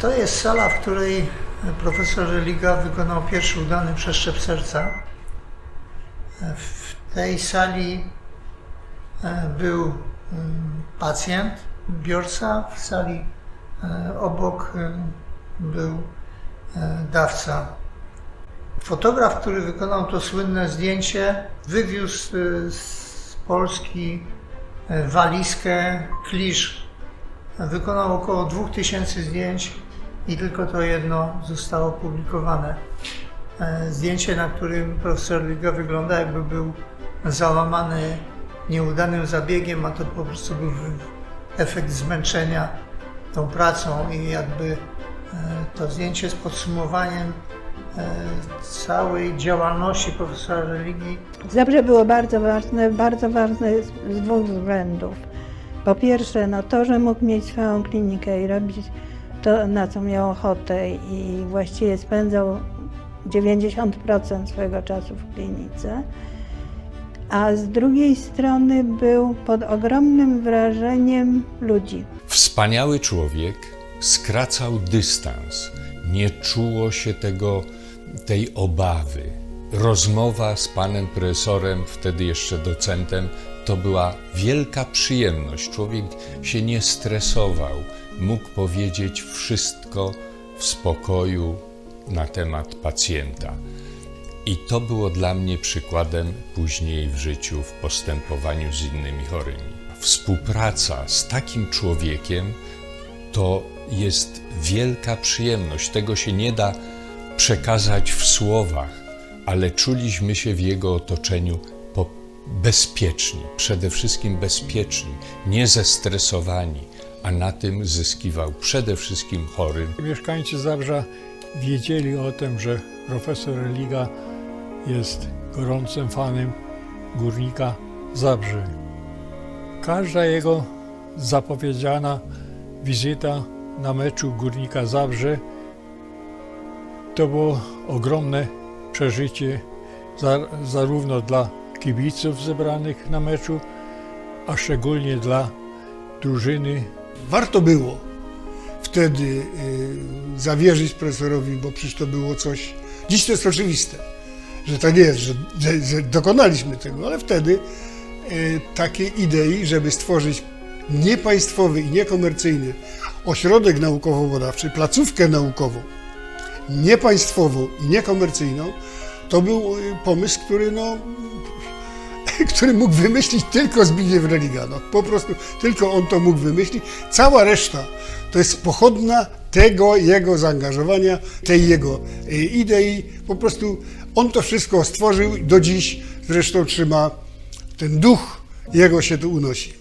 To jest sala, w której profesor Religa wykonał pierwszy udany przeszczep serca. W tej sali e, był mm, pacjent, biorca, w sali e, obok e, był dawca. Fotograf, który wykonał to słynne zdjęcie, wywiózł z Polski walizkę klisz. Wykonał około 2000 zdjęć i tylko to jedno zostało opublikowane. E, Zdjęcie, na którym profesor Liga wygląda jakby był załamany nieudanym zabiegiem, a to po prostu był efekt zmęczenia tą pracą i jakby e, to zdjęcie z podsumowaniem e, całej działalności profesora religii Zabrze było bardzo ważne, bardzo ważne z dwóch względów. Po pierwsze, no to, że mógł mieć swoją klinikę i robić to, na co miał ochotę i właściwie spędzał 90% swojego czasu w klinice. A z drugiej strony był pod ogromnym wrażeniem ludzi. Wspaniały człowiek skracał dystans, nie czuło się tego, tej obawy. Rozmowa z panem profesorem, wtedy jeszcze docentem, to była wielka przyjemność. Człowiek się nie stresował, mógł powiedzieć wszystko w spokoju na temat pacjenta. I to było dla mnie przykładem później w życiu, w postępowaniu z innymi chorymi. Współpraca z takim człowiekiem to jest wielka przyjemność. Tego się nie da przekazać w słowach, ale czuliśmy się w jego otoczeniu bezpieczni, przede wszystkim bezpieczni, nie zestresowani, a na tym zyskiwał przede wszystkim chory. Mieszkańcy Zabrza wiedzieli o tym, że profesor Religa jest gorącym fanem górnika Zabrzy. Każda jego zapowiedziana wizyta na meczu górnika Zabrze to było ogromne przeżycie za, zarówno dla kibiców zebranych na meczu, a szczególnie dla drużyny warto było wtedy y, zawierzyć profesorowi, bo przecież to było coś. Dziś to jest oczywiste, że tak jest, że, że, że dokonaliśmy tego, ale wtedy y, takiej idei, żeby stworzyć niepaństwowy i niekomercyjny ośrodek naukowo-badawczy, placówkę naukową, niepaństwową i niekomercyjną, to był y, pomysł, który no, który mógł wymyślić tylko Zbigniew Religa. No, po prostu tylko on to mógł wymyślić. Cała reszta to jest pochodna tego jego zaangażowania, tej jego y, idei. Po prostu on to wszystko stworzył do dziś zresztą trzyma ten duch, jego się tu unosi.